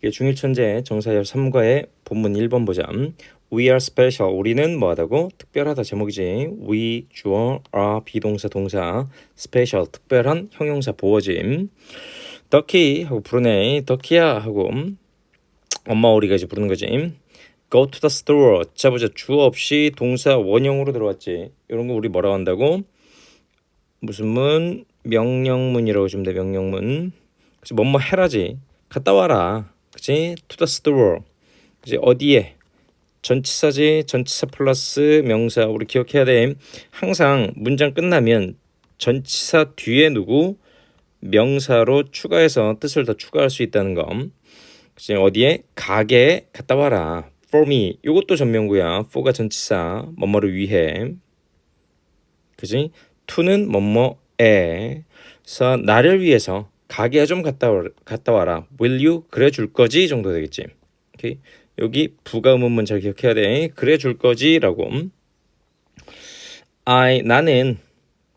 이게 중일천재 정사열 3과의 본문 1번 보자. We are special. 우리는 뭐하다고? 특별하다 제목이지. We 주어 are 비동사 동사 special 특별한 형용사 보어짐. 덕키 하고 부르네. 덕키야 하고 엄마 우리가 이제 부르는 거지. Go to the store. 자 보자 주어 없이 동사 원형으로 들어왔지. 이런 거 우리 뭐라고 한다고? 무슨 문 명령문이라고 주면 돼 명령문. 그치 뭐뭐 해라지. 갔다 와라. 그치 to the store. 그치 어디에? 전치사지 전치사 플러스 명사 우리 기억해야 돼. 항상 문장 끝나면 전치사 뒤에 누구 명사로 추가해서 뜻을 더 추가할 수 있다는 거. 그치 어디에 가게에 갔다 와라. for me 이것도 전명구야. for가 전치사 뭐뭐를 위해. 그지? to는 뭐뭐에. 나를 위해서 가게에 좀 갔다 와, 갔다 와라. will you? 그래 줄 거지? 정도 되겠지. 오케이. 여기 부가 의문문 잘 기억해야 돼. 그래 줄 거지 라고. I 나는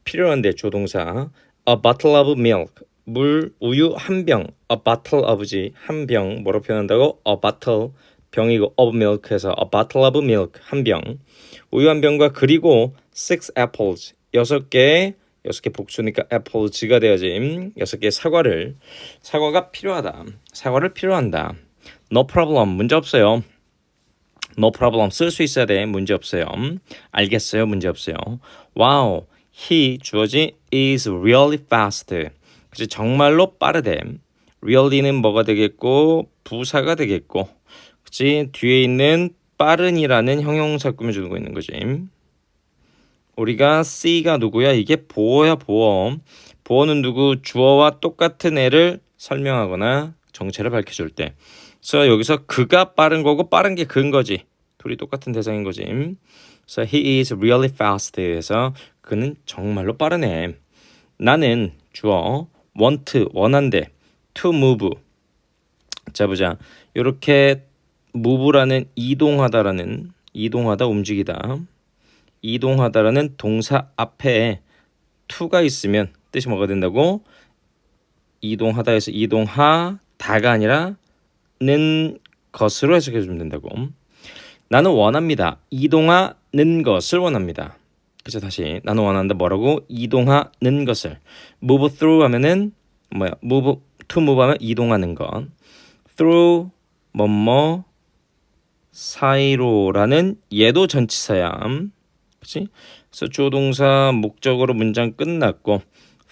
필요한데 조동사. A bottle of milk. 물 우유 한 병. A bottle of지. 한 병. 뭐로 표현한다고? A bottle. 병이고 of milk 해서 a bottle of milk. 한 병. 우유 한 병과 그리고 six apples. 여섯 개 여섯 개 복수니까 apples가 돼야지 음, 여섯 개 사과를. 사과가 필요하다. 사과를 필요한다. No problem. 문제 없어요. No problem. 쓸 수 있어야 돼. 문제 없어요. 음, 알겠어요? 문제 없어요. Wow. He 주어지 is really fast. 그치 정말로 빠르대. Really는 뭐가 되겠고? 부사가 되겠고. 그치? 뒤에 있는 빠른이라는 형용사 꾸며주고 있는 거지 우리가 C가 누구야? 이게 보어야 보어. 보어는 누구? 주어와 똑같은 애를 설명하거나 정체를 밝혀줄 때. 그래서 여기서 그가 빠른 거고 빠른 게 그인 거지. 둘이 똑같은 대상인 거지. 그래서 he is really fast 해서 그는 정말로 빠르네. 나는 주어 want 원한대 to move. 자 보자. 이렇게 move라는 이동하다라는 이동하다 움직이다. 이동하다라는 동사 앞에 to가 있으면 뜻이 뭐가 된다고? 이동하다에서 이동하다가 아니라 는 것으로 해석해 주면 된다고. 나는 원합니다. 이동하는 것을 원합니다. 그죠 다시 나는 원한다 뭐라고 이동하는 것을 move through 하면은 뭐야 move to move 하면 이동하는 것 through 뭐뭐 사이로라는 얘도 전치사야. 그치? 그래서 주어 동사 목적으로 문장 끝났고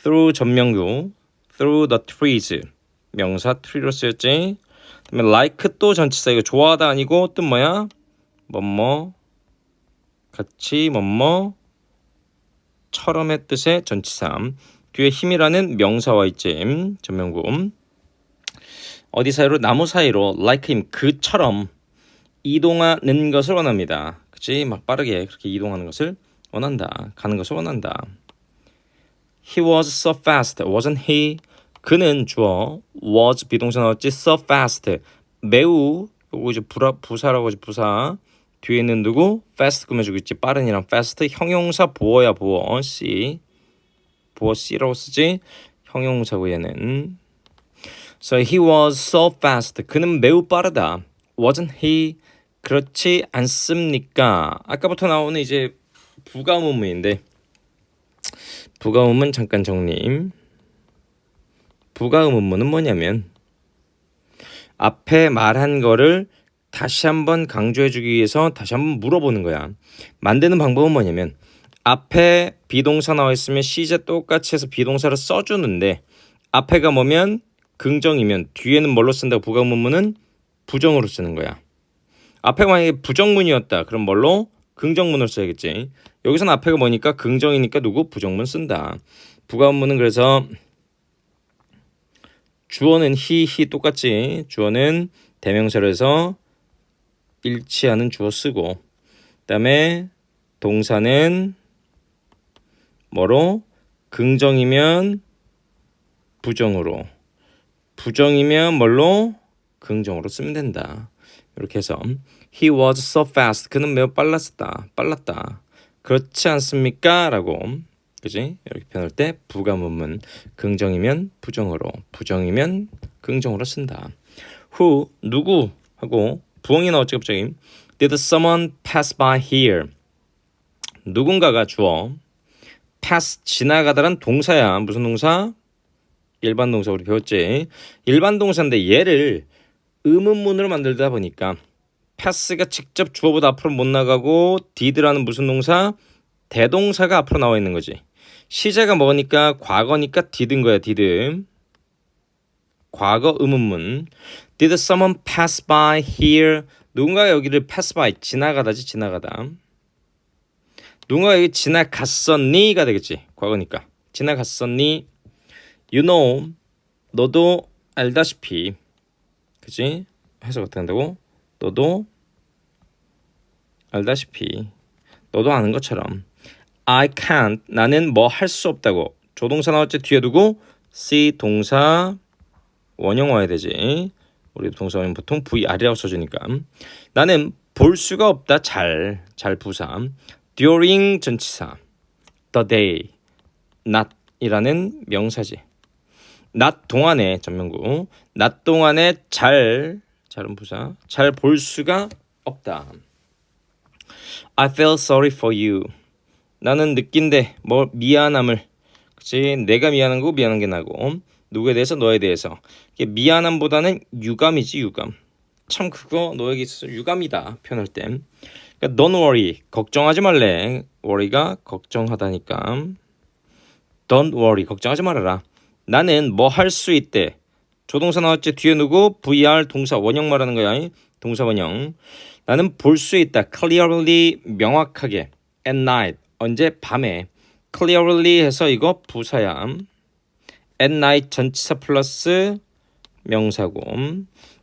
through 전명구 through the trees. 명사 tree로 쓰였지. 그다음에 like 또 전치사 이거 좋아하다 아니고 뜻 뭐야? 뭐뭐. 같이 뭐뭐. 처럼의 뜻의 전치사 뒤에 힘이라는 명사와 있지. 전명구 어디 사이로? 나무 사이로. like him. 그처럼. 이동하는 것을 원합니다. 그치? 막 빠르게 그렇게 이동하는 것을 원한다. 가는 것을 원한다. He was so fast. Wasn't he? 그는 주어 was 비동사 나왔지 so fast. 매우 요거 이제 부라, 부사라고 하지 부사. 뒤에는 누구? fast 꾸며주고 있지. 빠른이랑 fast 형용사 보어야 보어. C. 보어 C라고 쓰지. 형용사고 얘는. So he was so fast. 그는 매우 빠르다. Wasn't he? 그렇지 않습니까? 아까부터 나오는 이제 부가문문인데 부가문문 잠깐 정리. 부가문문은 뭐냐면 앞에 말한 거를 다시 한번 강조해주기 위해서 다시 한번 물어보는 거야. 만드는 방법은 뭐냐면 앞에 비동사 나와 있으면 시제 똑같이 해서 비동사를 써주는데 앞에가 뭐면 긍정이면 뒤에는 뭘로 쓴다고 부가문문은 부정으로 쓰는 거야. 앞에 만약에 부정문이었다. 그럼 뭘로? 긍정문을 써야겠지. 여기서는 앞에가 뭐니까 긍정이니까 누구? 부정문 쓴다. 부가문은 그래서 주어는 히, 히 똑같지. 주어는 대명사로 해서 일치하는 주어 쓰고 그다음에 동사는 뭐로? 긍정이면 부정으로 부정이면 뭘로? 긍정으로 쓰면 된다. 이렇게 해서 He was so fast. 그는 매우 빨랐다. 빨랐다. 그렇지 않습니까? 라고 그지? 이렇게 표현할 때 부가문문 긍정이면 부정으로 부정이면 긍정으로 쓴다. who 누구 하고 부엉이 나왔지 갑자기 did someone pass by here 누군가가 주어 pass 지나가다란 동사야 무슨 동사 일반 동사 우리 배웠지 일반 동사인데 얘를 의문문으로 만들다 보니까 pass가 직접 주어보다 앞으로 못 나가고 did라는 무슨 동사 대동사가 앞으로 나와 있는 거지 시제가 뭐니까 과거니까 did인 거야 did 과거 의문문 Did someone pass by here? 누군가가 여기를 pass by 지나가다지 지나가다. 누군가 여기 지나갔었니가 되겠지. 과거니까. 지나갔었니? You know. 너도 알다시피. 그지? 해석 어떻게 한다고? 너도 알다시피. 너도 아는 것처럼. I can't. 나는 뭐 할 수 없다고. 조동사 나왔지 뒤에 두고 see 동사 원형 와야 되지. 우리 동사 원형 보통 VR이라고 써주니까. 나는 볼 수가 없다. 잘. 잘 부사. during 전치사. the day. not이라는 명사지. 낮 동안에 전명구. 낮 동안에 잘. 잘은 부사. 잘 볼 수가 없다. I feel sorry for you. 나는 느낀데 뭐 미안함을. 그치? 내가 미안한 거고 미안한 게 나고. 누구에 대해서? 너에 대해서. 미안함보다는 유감이지 유감. 참 그거 너에게 있어서 유감이다 표현할 때 그러니까 don't worry. 걱정하지 말래. worry가 걱정하다니까. don't worry. 걱정하지 말아라 나는 뭐 할 수 있대. 조동사 나왔지? 뒤에 누구? VR 동사 원형 말하는 거야. 동사 원형. 나는 볼 수 있다. clearly 명확하게. at night 언제? 밤에. clearly 해서 이거 부사야. at night 전치사 플러스 명사고.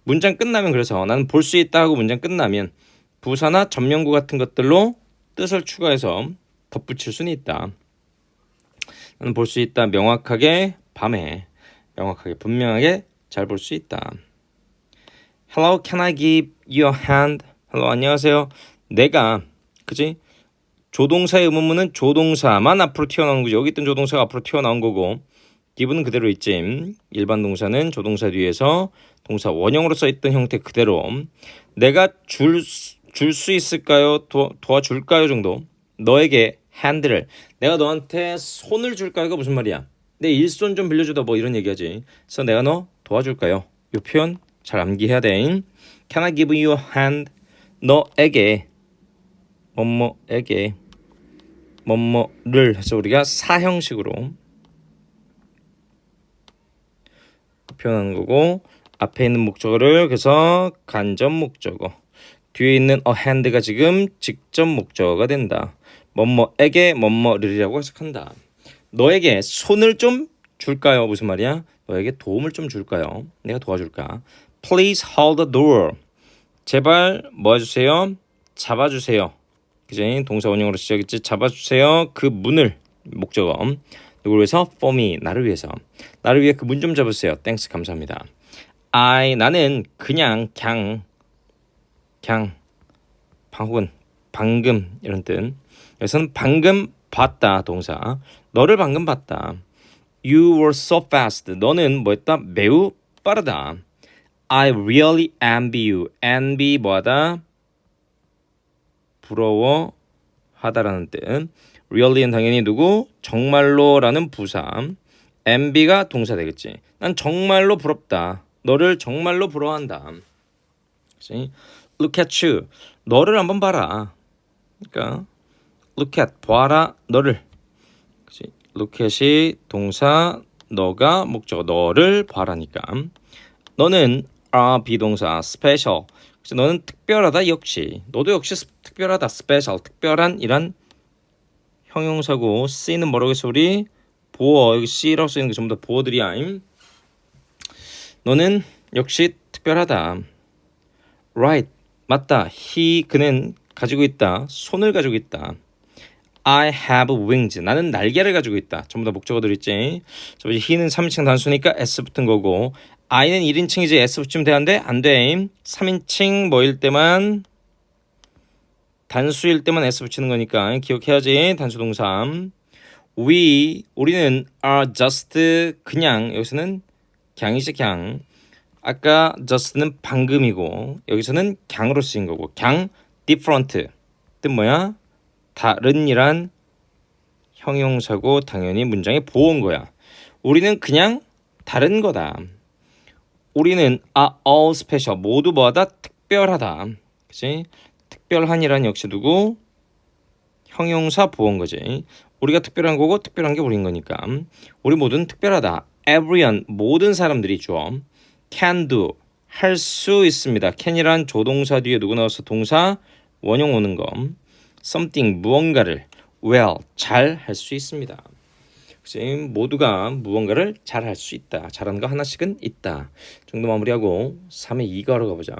문장 끝나면 그래서 나는 볼 수 있다 하고 문장 끝나면 부사나 전명구 같은 것들로 뜻을 추가해서 덧붙일 수는 있다. 나는 볼 수 있다. 명확하게 밤에 명확하게 분명하게 잘 볼 수 있다. Hello, can I give you a hand? Hello, 안녕하세요. 내가 그지? 조동사의 의문문은 조동사만 앞으로 튀어나오는 거죠. 여기 있던 조동사가 앞으로 튀어나온 거고 기분은 그대로 있지. 일반 동사는 조동사 뒤에서 동사 원형으로 써있던 형태 그대로 내가 줄 줄 수 있을까요? 도, 도와줄까요? 정도 너에게 핸들을 내가 너한테 손을 줄까요가 무슨 말이야? 내 일손 좀 빌려주다 뭐 이런 얘기하지. 그래서 내가 너 도와줄까요? 이 표현 잘 암기해야 돼. Can I give you a hand? 너에게 뭐뭐에게 뭐뭐를 해서 우리가 사형식으로 표현하는 거고 앞에 있는 목적어를 그래서 간접 목적어 뒤에 있는 a hand가 지금 직접 목적어가 된다. 뭐뭐에게 뭐뭐를이라고 해석한다. 너에게 손을 좀 줄까요? 무슨 말이야? 너에게 도움을 좀 줄까요? 내가 도와줄까? Please hold the door. 제발 뭐 해주세요? 잡아주세요. 그지? 동사 원형으로 시작했지. 잡아주세요. 그 문을 목적어. 누구를 위해서? For me. 나를 위해서. 나를 위해 그 문 좀 잡으세요. Thanks. 감사합니다. I 나는 그냥 냥냥 방혹은 방금 이런 뜻. 여기서는 방금 봤다 동사. 너를 방금 봤다. You were so fast. 너는 뭐였다? 매우 빠르다. I really envy you. envy 뭐하다? 부러워 하다라는 뜻. really는 당연히 누구? 정말로라는 부사. envy가 동사 되겠지. 난 정말로 부럽다. 너를 정말로 부러워한다. 그치? look at you. 너를 한번 봐라. 그러니까 look at 봐라 너를. 그치? look at이 동사 너가 목적어 너를 봐라니까. 너는 are 비동사 special. 그래서 너는 특별하다 역시. 너도 역시 스- 특별하다 special. 특별한 이란 형용사고 C는 뭐라고 우리 보어 여기 C라고 쓰이는 게 전부 다 보어들이야. 임. 너는 역시 특별하다. Right. 맞다. He 그는 가지고 있다. 손을 가지고 있다. I have wings. 나는 날개를 가지고 있다. 전부 다 목적어 들 있지. 저 he는 3인칭 단수니까 s 붙은 거고 I는 1인칭이지 s 붙이면 되는데 안 돼. 3인칭 뭐일 때만 단수일 때만 s 붙이는 거니까 기억해야지. 단수 동사. We 우리는 are just 그냥 여기서는 그냥이지 그냥 아까 just는 방금이고 여기서는 갱으로 쓰인 거고 갱 different 뜻 뭐야? 다른이란 형용사고 당연히 문장에 보온 거야. 우리는 그냥 다른 거다. 우리는 are all special 모두 뭐하다 특별하다. 그치? 특별한이란 역시 누구? 형용사 보온 거지. 우리가 특별한 거고 특별한 게 우린 거니까. 우리 모두는 특별하다. Everyone 모든 사람들이 죠. Can do 할 수 있습니다. can이란 조동사 뒤에 누구 나와서 동사 원형 오는 거. Something 무언가를 well 잘 할 수 있습니다. 그치? 모두가 무언가를 잘 할 수 있다. 잘하는 거 하나씩은 있다. 정도 마무리하고 3의 2가 하러 가보자.